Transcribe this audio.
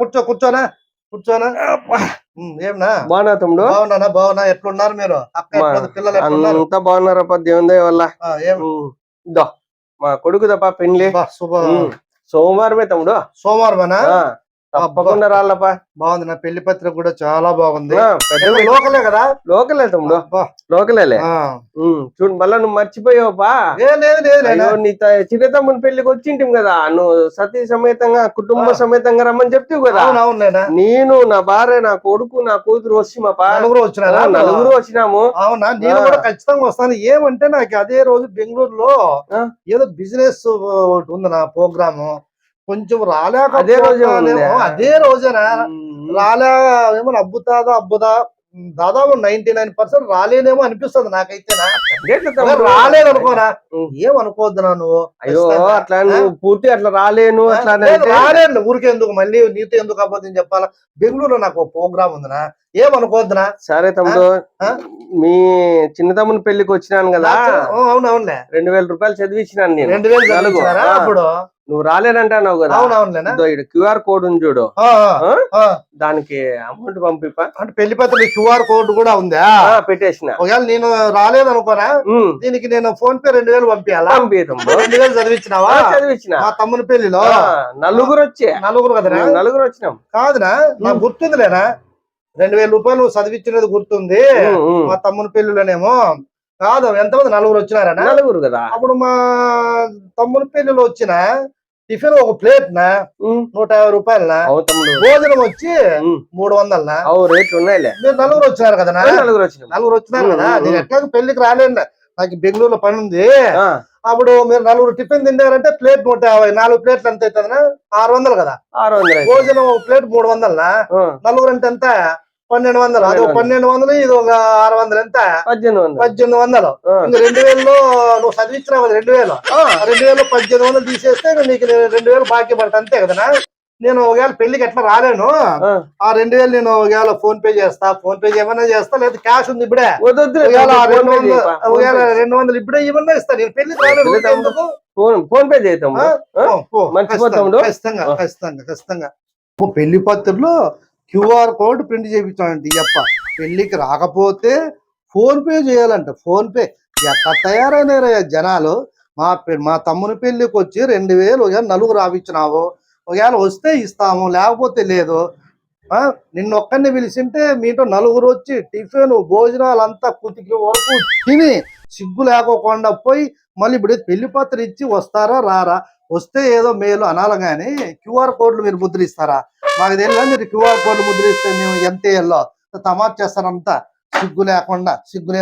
కూర్చో కూర్చోనా? కూర్చోనా? ఏమన్నా బాగున్నా తమ్ముడు? బాగున్నానా? బాగున్నా? ఎట్లున్నారు మీరు? పిల్లలు అంతా బాగున్నారప్ప దేవుని దయ వల్ల. ఇదో మా కొడుకు తప్ప పెళ్ళి బా, శుభ. ఉమ్, సోమవారమే తమ్ముడు. సోమవారమేనా? తప్పకుండా రాళ్ళప్ప. బాగుంది. నా పెళ్ళి పత్రిక కూడా చాలా బాగుంది. లోకలే కదా? లోకలే తమ్ముడు. లోకలేలే. చూడు మళ్ళా నువ్వు మర్చిపోయావుపా. నీ చిన్న తమ్ముని పెళ్ళికి వచ్చింటిం కదా. నువ్వు సతీ సమేతంగా కుటుంబ. సమేతంగా రమ్మని చెప్తావు కదా. నేను నా భార్య నా కొడుకు నా కూతురు వచ్చిమప్పా నలుగురు వచ్చినారా? నలుగురు వచ్చినాము. అవునా? నేను. కూడా ఖచ్చితంగా వస్తాను. ఏమంటే నాకు అదే రోజు బెంగళూరులో. ఏదో బిజినెస్ ఒకటి ఉంది నా ప్రోగ్రామ్. కొంచెం అదే రోజే? అదే రోజేనా రాలే ఏమో అబ్బుతాదా అబ్బుదా దాదాపు నైన్టీ నైన్ పర్సెంట్ రాలేనేమో అనిపిస్తుంది నాకైతే? రాలేదు అనుకోనా. ఏం అనుకోవద్దు నువ్వు? అయ్యో. అట్లా పూర్తి అట్లా రాలేను అట్లా రాలేను ఊరికే ఎందుకు మళ్ళీ నీతో ఎందుకు అబద్ధం చెప్పాలా? బెంగళూరులో నాకు ప్రోగ్రామ్ ఉందినా ఏమనుకోవద్దునా సరే తమ్ముడు? మీ చిన్న తమ్ముని పెళ్ళికి వచ్చినాను కదా అవును అవునులే రెండు వేల రూపాయలు చదివించినాను నేను. రెండు వేలు. అప్పుడు? నువ్వు రాలేనంటున్నావు కదా? అవును అవునులేనా? ఇదో ఈడ క్యూఆర్ కోడ్ ఉంది చూడు. దానికి అమౌంట్ పంపిపా. అంటే పెళ్ళి పత్రిక క్యూఆర్ కోడ్ కూడా ఉందా? ఆ, పెట్టేసిన. ఒకవేళ నేను ఉమ్, దీనికి నేను ఫోన్ పే రెండు వేలు పంపించాలా రెండు వేలు చదివించినావా చదివించిన మా తమ్ముని పెళ్ళిలో? నలుగురు వచ్చే. నలుగురు కదరా? నలుగురు వచ్చినాం. కాదునా నాకు గుర్తుందిలేనా రెండు వేల రూపాయలు నువ్వు చదివించినది గుర్తుంది. మా తమ్ముని పెళ్ళిలోనేమో. కాదు ఎంతమంది నలుగురు వచ్చినారనా? నలుగురు కదా. అప్పుడు మా తమ్ముని పెళ్ళిలో వచ్చిన టిఫిన్ ఒక ప్లేట్ నా నూట యాభై రూపాయలనా తమ్ముడు. భోజనం వచ్చి మూడు వందలనా అవు రేట్లు ఉన్నాయిలే. మీరు నలుగురు వచ్చినారు కదా నలుగురు వచ్చినాం. నలుగురు వచ్చినారు కదా? నేను. ఎట్లా పెళ్ళికి రాలేను. నాకు బెంగళూరులో పని ఉంది. అప్పుడు మీరు నలుగురు టిఫిన్ తిన్నారంటే ప్లేట్ నూట యాభై నాలుగు ప్లేట్లు ఎంత అవుతుందనా ఆరు వందలు కదా? ఆరు వందలు. భోజనం ఒక ప్లేట్ మూడు వందలనా నలుగురు అంటే ఎంత? పన్నెండు వందలు. అది పన్నెండు వందలు. ఇది ఒక ఆరు వందలు ఎంత? పద్దెనిమిది వందలు. రెండు వేలలో నువ్వు చదివించినావు కదా రెండు వేలు. రెండు వేలు పద్దెనిమిది వందలు తీసేస్తే నీకు రెండు వేలు బాకీ పడతా అంతే కదనా నేను ఒకవేళ పెళ్ళికి ఎట్లా రాలేను ఆ. రెండు వేలు నేను ఒకవేళ ఫోన్ పే చేస్తా ఫోన్ పే చేయమన్నా చేస్తా లేదా క్యాష్ ఉంది ఇప్పుడే. ఒకవేళ రెండు వందలు ఇప్పుడే ఇవన్నా ఇస్తా. నేను రాలేను. ఎందుకు? ఫోన్ పే చేద్దాం. ఖచ్చితంగా. ఖచ్చితంగా ఖచ్చితంగా పెళ్ళి పత్రికలో క్యూఆర్ కోడ్ ప్రింట్ చేయించాలంట అప్ప. పెళ్ళికి రాకపోతే ఫోన్ పే చేయాలంట ఫోన్ పే. తయారైన జనాలు? మా పె- మా తమ్ముని పెళ్ళికి వచ్చి రెండు వేలు ఒకవేళ నలుగురు రావిచ్చినావు ఒకవేళ వస్తే ఇస్తాము లేకపోతే లేదు. నిన్న ఒక్కరిని పిలిచింటే మీతో నలుగురు వచ్చి టిఫిన్ భోజనాలు అంతా కుతికి వరకు తిని సిగ్గు లేకోకుండా పోయి మళ్ళీ ఇప్పుడు పెళ్ళి పత్ర ఇచ్చి వస్తారా రారా? వస్తే ఏదో మేలు అనాలి కానీ క్యూఆర్ కోడ్లు మీరు ముద్రిస్తారా? మాకు తెలియదు మీరు క్యూఆర్ కోడ్ ముద్రిస్తే మేము ఎంత వెళ్ళో తమాష్ చేస్తారంతా సిగ్గు లేకుండా సిగ్గు